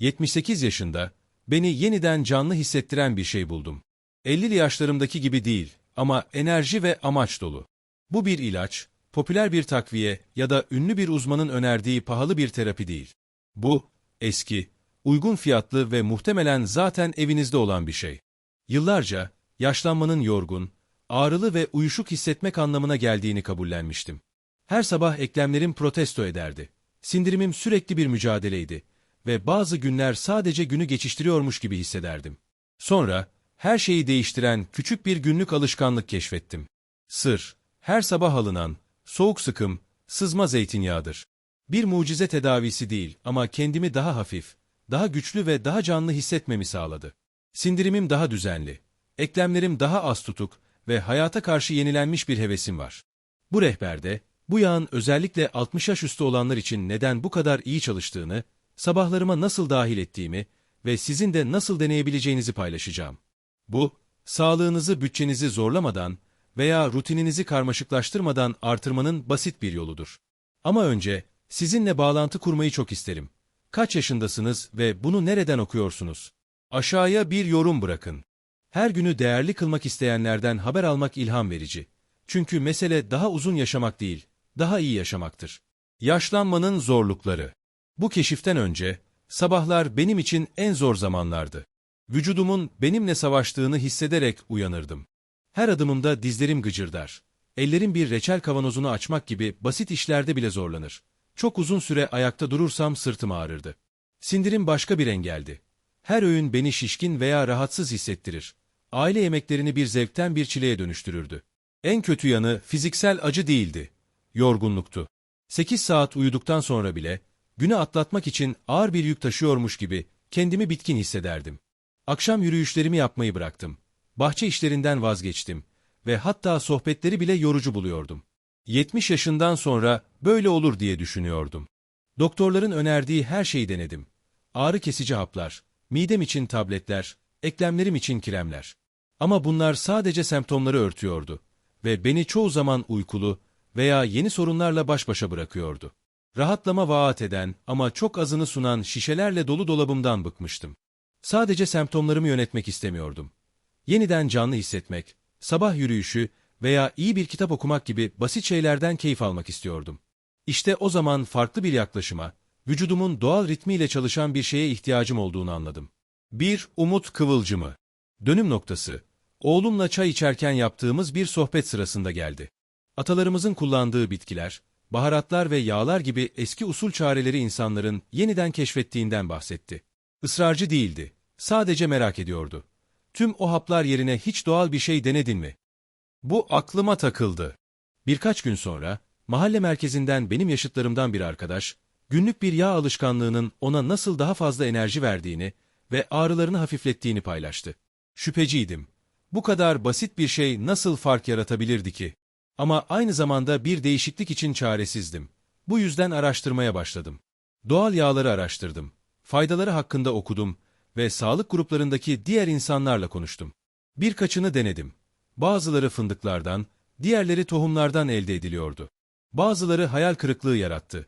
78 yaşında, beni yeniden canlı hissettiren bir şey buldum. 50'li yaşlarımdaki gibi değil ama enerji ve amaç dolu. Bu bir ilaç, popüler bir takviye ya da ünlü bir uzmanın önerdiği pahalı bir terapi değil. Bu, eski, uygun fiyatlı ve muhtemelen zaten evinizde olan bir şey. Yıllarca, yaşlanmanın yorgun, ağrılı ve uyuşuk hissetmek anlamına geldiğini kabullenmiştim. Her sabah eklemlerim protesto ederdi. Sindirimim sürekli bir mücadeleydi ve bazı günler sadece günü geçiştiriyormuş gibi hissederdim. Sonra, her şeyi değiştiren küçük bir günlük alışkanlık keşfettim. Sır, her sabah alınan, soğuk sıkım, sızma zeytinyağıdır. Bir mucize tedavisi değil ama kendimi daha hafif, daha güçlü ve daha canlı hissetmemi sağladı. Sindirimim daha düzenli, eklemlerim daha az tutuk ve hayata karşı yenilenmiş bir hevesim var. Bu rehberde, bu yağın özellikle 60 yaş üstü olanlar için neden bu kadar iyi çalıştığını, sabahlarıma nasıl dahil ettiğimi ve sizin de nasıl deneyebileceğinizi paylaşacağım. Bu, sağlığınızı bütçenizi zorlamadan veya rutininizi karmaşıklaştırmadan artırmanın basit bir yoludur. Ama önce, sizinle bağlantı kurmayı çok isterim. Kaç yaşındasınız ve bunu nereden okuyorsunuz? Aşağıya bir yorum bırakın. Her günü değerli kılmak isteyenlerden haber almak ilham verici. Çünkü mesele daha uzun yaşamak değil, daha iyi yaşamaktır. Yaşlanmanın zorlukları. Bu keşiften önce, sabahlar benim için en zor zamanlardı. Vücudumun benimle savaştığını hissederek uyanırdım. Her adımımda dizlerim gıcırdar. Ellerim bir reçel kavanozunu açmak gibi basit işlerde bile zorlanır. Çok uzun süre ayakta durursam sırtım ağrırdı. Sindirim başka bir engeldi. Her öğün beni şişkin veya rahatsız hissettirir. Aile yemeklerini bir zevkten bir çileye dönüştürürdü. En kötü yanı fiziksel acı değildi. Yorgunluktu. 8 saat uyuduktan sonra bile, günü atlatmak için ağır bir yük taşıyormuş gibi kendimi bitkin hissederdim. Akşam yürüyüşlerimi yapmayı bıraktım. Bahçe işlerinden vazgeçtim ve hatta sohbetleri bile yorucu buluyordum. 70 yaşından sonra böyle olur diye düşünüyordum. Doktorların önerdiği her şeyi denedim. Ağrı kesici haplar, midem için tabletler, eklemlerim için kremler. Ama bunlar sadece semptomları örtüyordu ve beni çoğu zaman uykulu veya yeni sorunlarla baş başa bırakıyordu. Rahatlama vaat eden ama çok azını sunan şişelerle dolu dolabımdan bıkmıştım. Sadece semptomlarımı yönetmek istemiyordum. Yeniden canlı hissetmek, sabah yürüyüşü veya iyi bir kitap okumak gibi basit şeylerden keyif almak istiyordum. İşte o zaman farklı bir yaklaşıma, vücudumun doğal ritmiyle çalışan bir şeye ihtiyacım olduğunu anladım. Bir umut kıvılcımı. Dönüm noktası. Oğlumla çay içerken yaptığımız bir sohbet sırasında geldi. Atalarımızın kullandığı bitkiler, baharatlar ve yağlar gibi eski usul çareleri insanların yeniden keşfettiğinden bahsetti. Israrcı değildi, sadece merak ediyordu. Tüm o haplar yerine hiç doğal bir şey denedin mi? Bu aklıma takıldı. Birkaç gün sonra, mahalle merkezinden benim yaşıtlarımdan bir arkadaş, günlük bir yağ alışkanlığının ona nasıl daha fazla enerji verdiğini ve ağrılarını hafiflettiğini paylaştı. Şüpheciydim. Bu kadar basit bir şey nasıl fark yaratabilirdi ki? Ama aynı zamanda bir değişiklik için çaresizdim. Bu yüzden araştırmaya başladım. Doğal yağları araştırdım. Faydaları hakkında okudum ve sağlık gruplarındaki diğer insanlarla konuştum. Birkaçını denedim. Bazıları fındıklardan, diğerleri tohumlardan elde ediliyordu. Bazıları hayal kırıklığı yarattı.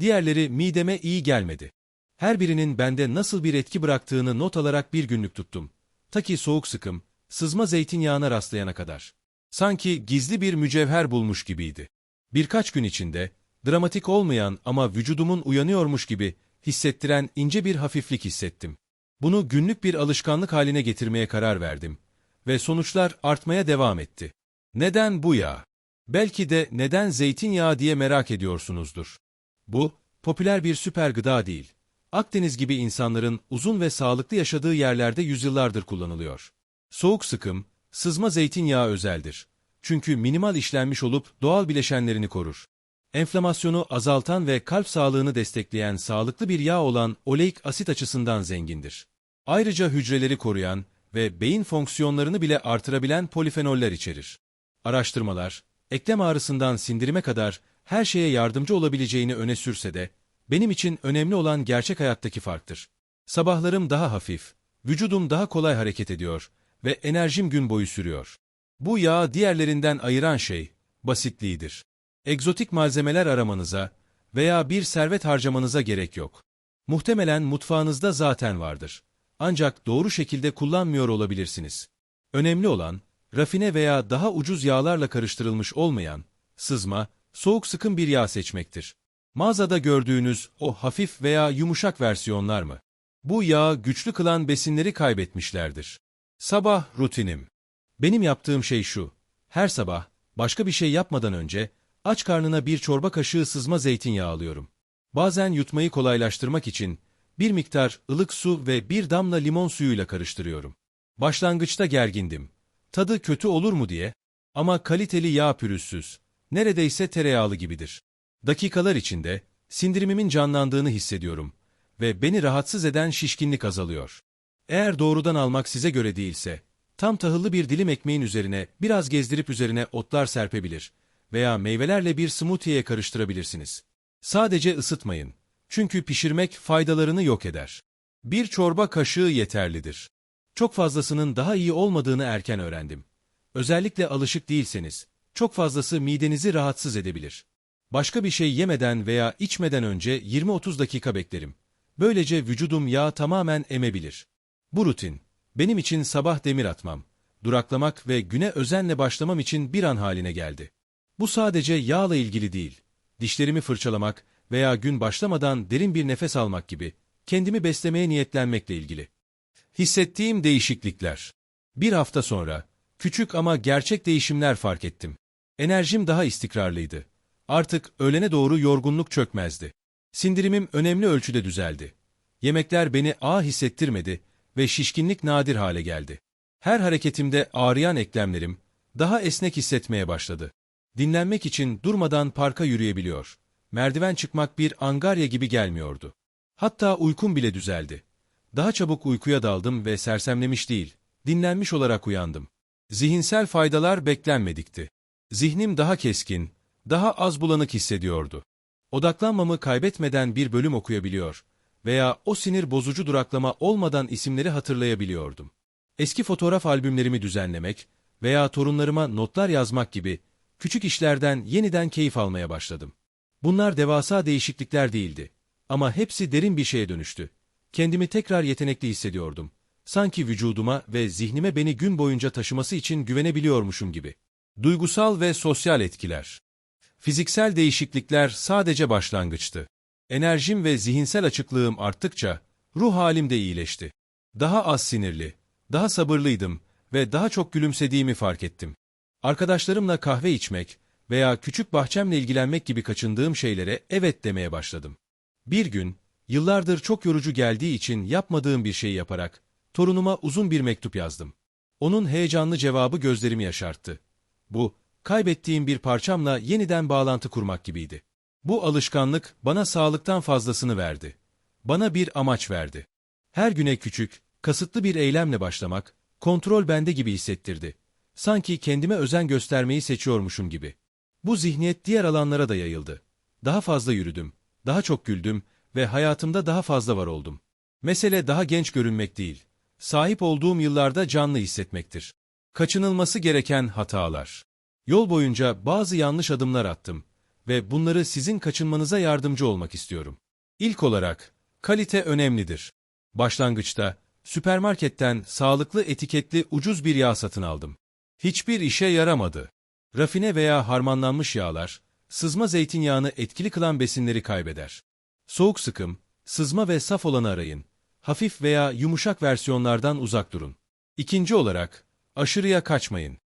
Diğerleri mideme iyi gelmedi. Her birinin bende nasıl bir etki bıraktığını not alarak bir günlük tuttum. Ta ki soğuk sıkım, sızma zeytinyağına rastlayana kadar. Sanki gizli bir mücevher bulmuş gibiydi. Birkaç gün içinde, dramatik olmayan ama vücudumun uyanıyormuş gibi hissettiren ince bir hafiflik hissettim. Bunu günlük bir alışkanlık haline getirmeye karar verdim ve sonuçlar artmaya devam etti. Neden bu yağ? Belki de neden zeytinyağı diye merak ediyorsunuzdur. Bu, popüler bir süper gıda değil. Akdeniz gibi insanların uzun ve sağlıklı yaşadığı yerlerde yüzyıllardır kullanılıyor. Soğuk sıkım, sızma zeytinyağı özeldir. Çünkü minimal işlenmiş olup doğal bileşenlerini korur. Enflamasyonu azaltan ve kalp sağlığını destekleyen sağlıklı bir yağ olan oleik asit açısından zengindir. Ayrıca hücreleri koruyan ve beyin fonksiyonlarını bile artırabilen polifenoller içerir. Araştırmalar, eklem ağrısından sindirime kadar her şeye yardımcı olabileceğini öne sürse de, benim için önemli olan gerçek hayattaki farktır. Sabahlarım daha hafif, vücudum daha kolay hareket ediyor ve enerjim gün boyu sürüyor. Bu yağı diğerlerinden ayıran şey, basitliğidir. Egzotik malzemeler aramanıza veya bir servet harcamanıza gerek yok. Muhtemelen mutfağınızda zaten vardır. Ancak doğru şekilde kullanmıyor olabilirsiniz. Önemli olan, rafine veya daha ucuz yağlarla karıştırılmış olmayan, sızma, soğuk sıkım bir yağ seçmektir. Mağazada gördüğünüz o hafif veya yumuşak versiyonlar mı? Bu yağı güçlü kılan besinleri kaybetmişlerdir. Sabah rutinim. Benim yaptığım şey şu. Her sabah, başka bir şey yapmadan önce, aç karnına bir çorba kaşığı sızma zeytinyağı alıyorum. Bazen yutmayı kolaylaştırmak için, bir miktar ılık su ve bir damla limon suyuyla karıştırıyorum. Başlangıçta gergindim. Tadı kötü olur mu diye. Ama kaliteli yağ pürüzsüz. Neredeyse tereyağlı gibidir. Dakikalar içinde, sindirimimin canlandığını hissediyorum. Ve beni rahatsız eden şişkinlik azalıyor. Eğer doğrudan almak size göre değilse, tam tahıllı bir dilim ekmeğin üzerine biraz gezdirip üzerine otlar serpebilir veya meyvelerle bir smoothie'ye karıştırabilirsiniz. Sadece ısıtmayın. Çünkü pişirmek faydalarını yok eder. Bir çorba kaşığı yeterlidir. Çok fazlasının daha iyi olmadığını erken öğrendim. Özellikle alışık değilseniz, çok fazlası midenizi rahatsız edebilir. Başka bir şey yemeden veya içmeden önce 20-30 dakika beklerim. Böylece vücudum yağ tamamen emebilir. Bu rutin, benim için sabah demir atmam, duraklamak ve güne özenle başlamam için bir an haline geldi. Bu sadece yağla ilgili değil, dişlerimi fırçalamak veya gün başlamadan derin bir nefes almak gibi, kendimi beslemeye niyetlenmekle ilgili. Hissettiğim değişiklikler. Bir hafta sonra, küçük ama gerçek değişimler fark ettim. Enerjim daha istikrarlıydı. Artık öğlene doğru yorgunluk çökmezdi. Sindirimim önemli ölçüde düzeldi. Yemekler beni ağ hissettirmedi ve şişkinlik nadir hale geldi. Her hareketimde ağrıyan eklemlerim daha esnek hissetmeye başladı. Dinlenmek için durmadan parka yürüyebiliyor. Merdiven çıkmak bir angarya gibi gelmiyordu. Hatta uykum bile düzeldi. Daha çabuk uykuya daldım ve sersemlemiş değil, dinlenmiş olarak uyandım. Zihinsel faydalar beklenmedikti. Zihnim daha keskin, daha az bulanık hissediyordu. Odaklanmamı kaybetmeden bir bölüm okuyabiliyor veya o sinir bozucu duraklama olmadan isimleri hatırlayabiliyordum. Eski fotoğraf albümlerimi düzenlemek veya torunlarıma notlar yazmak gibi küçük işlerden yeniden keyif almaya başladım. Bunlar devasa değişiklikler değildi ama hepsi derin bir şeye dönüştü. Kendimi tekrar yetenekli hissediyordum. Sanki vücuduma ve zihnime beni gün boyunca taşıması için güvenebiliyormuşum gibi. Duygusal ve sosyal etkiler. Fiziksel değişiklikler sadece başlangıçtı. Enerjim ve zihinsel açıklığım arttıkça ruh halim de iyileşti. Daha az sinirli, daha sabırlıydım ve daha çok gülümsediğimi fark ettim. Arkadaşlarımla kahve içmek veya küçük bahçemle ilgilenmek gibi kaçındığım şeylere evet demeye başladım. Bir gün, yıllardır çok yorucu geldiği için yapmadığım bir şey yaparak, torunuma uzun bir mektup yazdım. Onun heyecanlı cevabı gözlerimi yaşarttı. Bu, kaybettiğim bir parçamla yeniden bağlantı kurmak gibiydi. Bu alışkanlık bana sağlıktan fazlasını verdi. Bana bir amaç verdi. Her güne küçük, kasıtlı bir eylemle başlamak, kontrol bende gibi hissettirdi. Sanki kendime özen göstermeyi seçiyormuşum gibi. Bu zihniyet diğer alanlara da yayıldı. Daha fazla yürüdüm, daha çok güldüm ve hayatımda daha fazla var oldum. Mesele daha genç görünmek değil, sahip olduğum yıllarda canlı hissetmektir. Kaçınılması gereken hatalar. Yol boyunca bazı yanlış adımlar attım ve bunları sizin kaçınmanıza yardımcı olmak istiyorum. İlk olarak, kalite önemlidir. Başlangıçta, süpermarketten sağlıklı etiketli ucuz bir yağ satın aldım. Hiçbir işe yaramadı. Rafine veya harmanlanmış yağlar, sızma zeytinyağını etkili kılan besinleri kaybeder. Soğuk sıkım, sızma ve saf olanı arayın. Hafif veya yumuşak versiyonlardan uzak durun. İkinci olarak, aşırıya kaçmayın.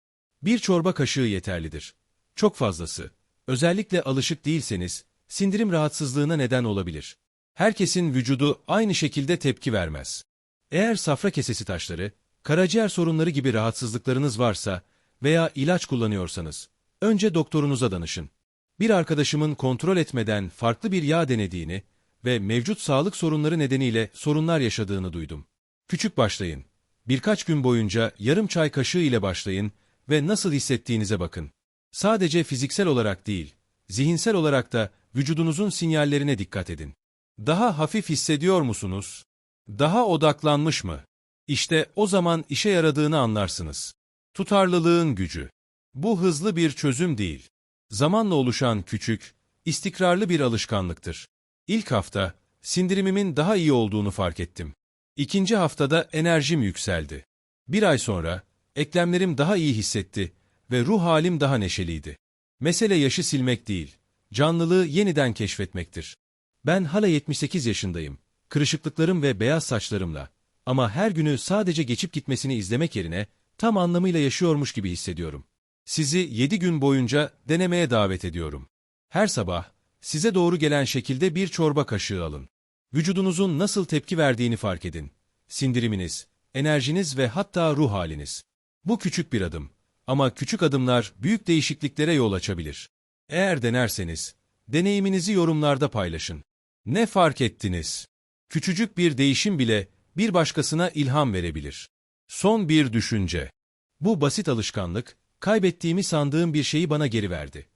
Bir çorba kaşığı yeterlidir. Çok fazlası, özellikle alışık değilseniz, sindirim rahatsızlığına neden olabilir. Herkesin vücudu aynı şekilde tepki vermez. Eğer safra kesesi taşları, karaciğer sorunları gibi rahatsızlıklarınız varsa veya ilaç kullanıyorsanız, önce doktorunuza danışın. Bir arkadaşımın kontrol etmeden farklı bir yağ denediğini ve mevcut sağlık sorunları nedeniyle sorunlar yaşadığını duydum. Küçük başlayın. Birkaç gün boyunca yarım çay kaşığı ile başlayın ve nasıl hissettiğinize bakın. Sadece fiziksel olarak değil, zihinsel olarak da vücudunuzun sinyallerine dikkat edin. Daha hafif hissediyor musunuz? Daha odaklanmış mı? İşte o zaman işe yaradığını anlarsınız. Tutarlılığın gücü. Bu hızlı bir çözüm değil. Zamanla oluşan küçük, istikrarlı bir alışkanlıktır. İlk hafta, sindirimimin daha iyi olduğunu fark ettim. İkinci haftada enerjim yükseldi. Bir ay sonra, eklemlerim daha iyi hissetti ve ruh halim daha neşeliydi. Mesele yaşı silmek değil, canlılığı yeniden keşfetmektir. Ben hala 78 yaşındayım. Kırışıklıklarım ve beyaz saçlarımla. Ama her günü sadece geçip gitmesini izlemek yerine tam anlamıyla yaşıyormuş gibi hissediyorum. Sizi 7 gün boyunca denemeye davet ediyorum. Her sabah size doğru gelen şekilde bir çorba kaşığı alın. Vücudunuzun nasıl tepki verdiğini fark edin. Sindiriminiz, enerjiniz ve hatta ruh haliniz. Bu küçük bir adım. Ama küçük adımlar büyük değişikliklere yol açabilir. Eğer denerseniz, deneyiminizi yorumlarda paylaşın. Ne fark ettiniz? Küçücük bir değişim bile bir başkasına ilham verebilir. Son bir düşünce. Bu basit alışkanlık, kaybettiğimi sandığım bir şeyi bana geri verdi.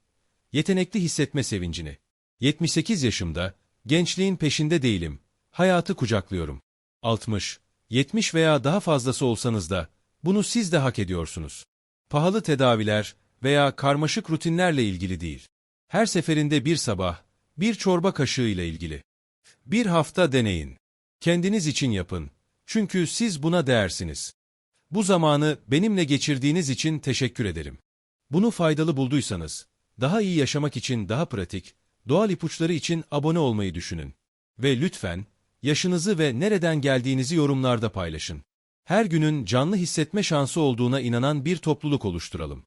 Yetenekli hissetme sevincini. 78 yaşımda, gençliğin peşinde değilim. Hayatı kucaklıyorum. 60, 70 veya daha fazlası olsanız da, bunu siz de hak ediyorsunuz. Pahalı tedaviler veya karmaşık rutinlerle ilgili değil. Her seferinde bir sabah, bir çorba kaşığı ile ilgili. Bir hafta deneyin. Kendiniz için yapın. Çünkü siz buna değersiniz. Bu zamanı benimle geçirdiğiniz için teşekkür ederim. Bunu faydalı bulduysanız, daha iyi yaşamak için daha pratik, doğal ipuçları için abone olmayı düşünün. Ve lütfen, yaşınızı ve nereden geldiğinizi yorumlarda paylaşın. Her günün canlı hissetme şansı olduğuna inanan bir topluluk oluşturalım.